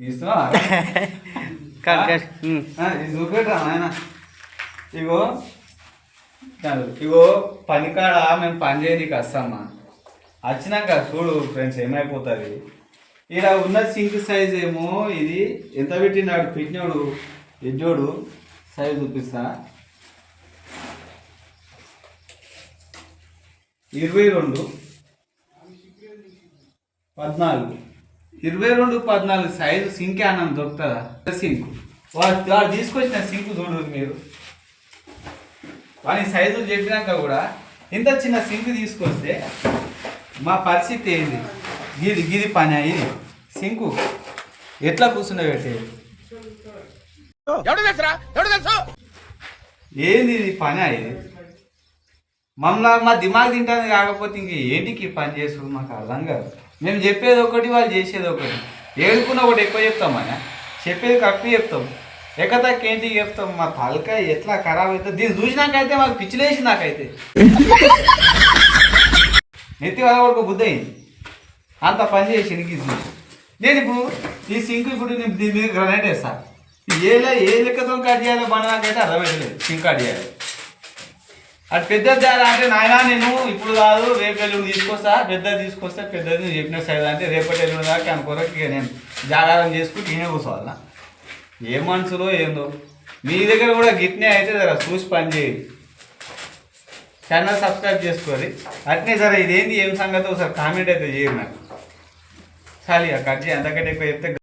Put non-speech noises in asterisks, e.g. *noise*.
తీస్తున్నా? *laughs* చూపెట్టరా నాయన? ఇగో ఇగో పనికాడ మేము పని చేయనీకి వస్తామా? వచ్చినాక చూడు ఫ్రెండ్స్ ఏమైపోతుంది? ఇక్కడ ఉన్న సింక్ సైజ్ ఏమో ఇది ఎంత పెట్టినాడు పెట్టినోడు ఎడ్డోడు? సైజ్ చూపిస్తా. ఇరవై రెండు. పద్నాలుగు. ఇరవై రెండు పద్నాలుగు సైజు సింక్ అన్నం దొరుకుతుందా? సింక్. వాడు వాడు తీసుకొచ్చిన సింక్ చూడు మీరు. వాని సైజులు చెప్పినాక కూడా ఇంత చిన్న సింక్ తీసుకొస్తే మా పరిస్థితి ఏంది? గిది గిది పని ఇది సింకు ఎట్లా కూర్చున్నా పెట్టేది? ఏంది ఇది పని ఇది మమ్మల్ని మా దిమాగ్ తింటుంది కాకపోతే ఇంక ఏంటికి పని చేసుడు మాకు అర్థం కాదు. మేము చెప్పేది ఒకటి వాళ్ళు చేసేది ఒకటి. ఏడుకున్న ఒకటి ఎక్కువ చెప్తాం మన చెప్పేది కరెక్ట్ చెప్తాం. ఎక్కతక్క ఏంటి చెప్తాం. మా తలకాయ ఎట్లా ఖరాబ్ అవుతుంది దీన్ని చూసినాకైతే మాకు పిచ్చిలేసి నాకైతే. నెత్తి వల్ల ఒక బుద్ధి అయింది. అంత పని చేసి ఇది నేను ఇప్పుడు ఈ సింక్ ఇప్పుడు నేను దీని మీద గ్రనైట్ వేస్తా. ఏ ఏ లెక్కతో కట్ చేయాలో మన నాకైతే సింక్ కట్ చేయాలి. అది పెద్దది తేడా అంటే నాయనా నేను ఇప్పుడు కాదు రేపు ఎల్లుండి తీసుకొస్తా. పెద్దది తీసుకొస్తే పెద్దది నువ్వు చెప్పిన సైజ్ అంటే రేపటి ఎల్లుండి దాకా అనుకోరకు ఇక నేను జాగారం చేసుకుంటూ ఈయన కూర్చోవాలా? ఏ మనసులో ఏందో. మీ దగ్గర కూడా గిట్నే అయితే జర చూసి పని చేయండి. ఛానల్ సబ్స్క్రైబ్ చేసుకోవాలి. అట్నే సరే ఇదేంది ఏం సంగతి? ఒకసారి కామెంట్ అయితే చేయండి నాకు. చాలి కట్ చేయి అంతకంటే ఎక్కువ చెప్తే